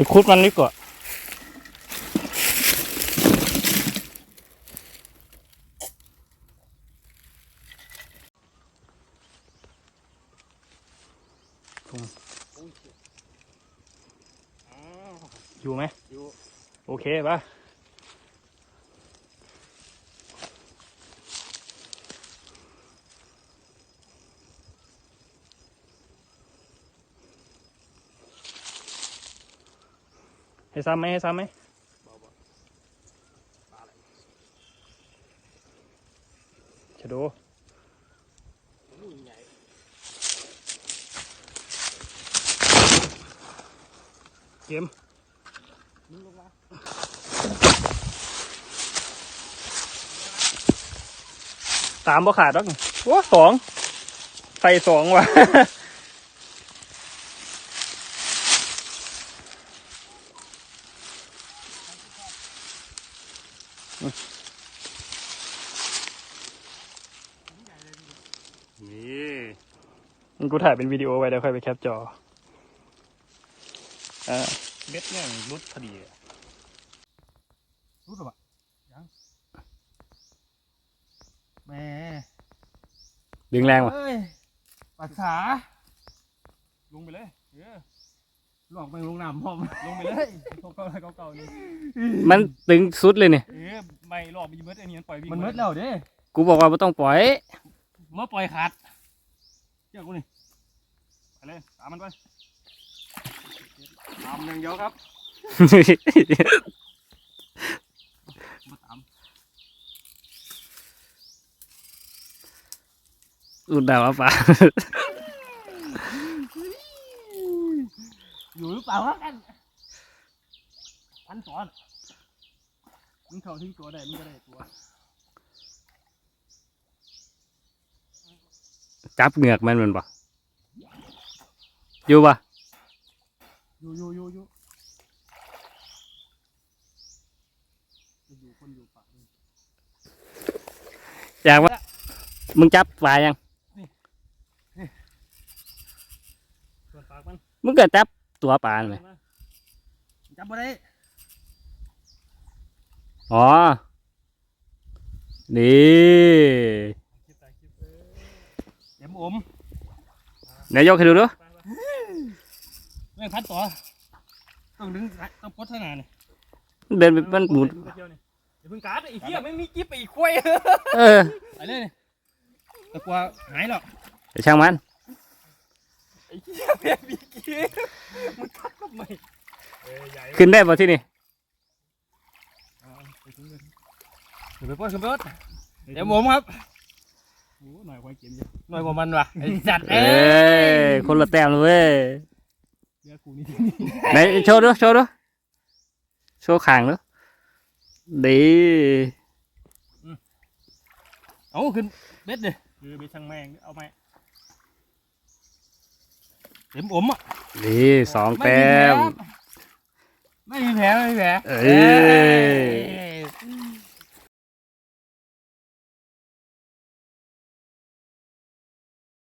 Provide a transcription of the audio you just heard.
ไปคุดมันดีกว่าอยู่ไหม อยู่ โอเคปะ ให้ซ้ำไหมให้ซ้ำไหมเบาๆปลาอะไรชะดูเกมมึงลงมาตามบ่ขาดหรอกโอ้สองใส่สองว่ะ นี่มันกูถ่ายเป็นวิดีโอไว้เดี๋ยวค่อยไปแคปจออ่าเบ็ดเนี่ยรุดพอดีอะรู้หรือเปล่ายังแหม่ดึงแรงว่ะเอ้ยภาษาลงไปเลยเออหลอกไปลงน้ำพร้อมลงไปเลยเก่าๆเก่าๆนี่มันตึงสุดเลยเนี่ยเออ ไม่รอบมันจะเบิดอันนี้มันปล่อยวิ่งมันมืดแล้วเด้กูบอกว่าไม่ต้องปล่อยเมื่อปล่อยขาดเจ้ากูนี่ไปเลยตามมันไปตามอย่างเดียวครับมาตามอุดดาวะปลาอยู่หรือเปล่าวะกันพันสอน มึงเข้าถึงตัวได้มึงก็ได้ตัวจับเหงือกมันมันปะอยู่ปะอยู่อยู่อยู่อยู่อยู่คนอยู่ปากนี่อยากว่า มึงจับปลายังส่วนปากมันมึงก็จับตัวปลาเลยจับมาได้ อ๋อ นี่คลิปตายคลิปเออเดี๋ยวอมเดี๋ยวยกให้ดูดูไปไปเรื่องพัดต่อต้องดึงต้องพดเท่านั้นนี่เดินไปมันหมุนดึงไปเที่ยวนี่อย่าเพิ่งการ์ดไอ้เหี้ยไม่มีกิ๊บไอ้ควายเออไปเลยนี่ตะกัวหายหรอกเดี๋ยวช่างมันไอ้เหี้ยแม่งมีกิ๊บมึงทักทำไมเอ้ยใหญ่ขึ้นได้ปะที่นี่ เอาไปถึงเลย เดี๋ยวไปปล้นขึ้นรถเดี๋ยวผมครับโอ้หน่อยควายเกมเยอะหน่อยกว่ามันว่ะไอ้จัดเอ้เอ้ยคนละแต้มเลยเว้ยเดี๋ยวกูนี่ไหนโชว์ดูโชว์ดูโชว์ขางดูดีเอาขึ้นเบ็ดเลยเออไปช่างแม่งเอาไหมเดี๋ยวอมอะดีสองแต้ม ไม่มีแผลไม่มีแผลเอ้ย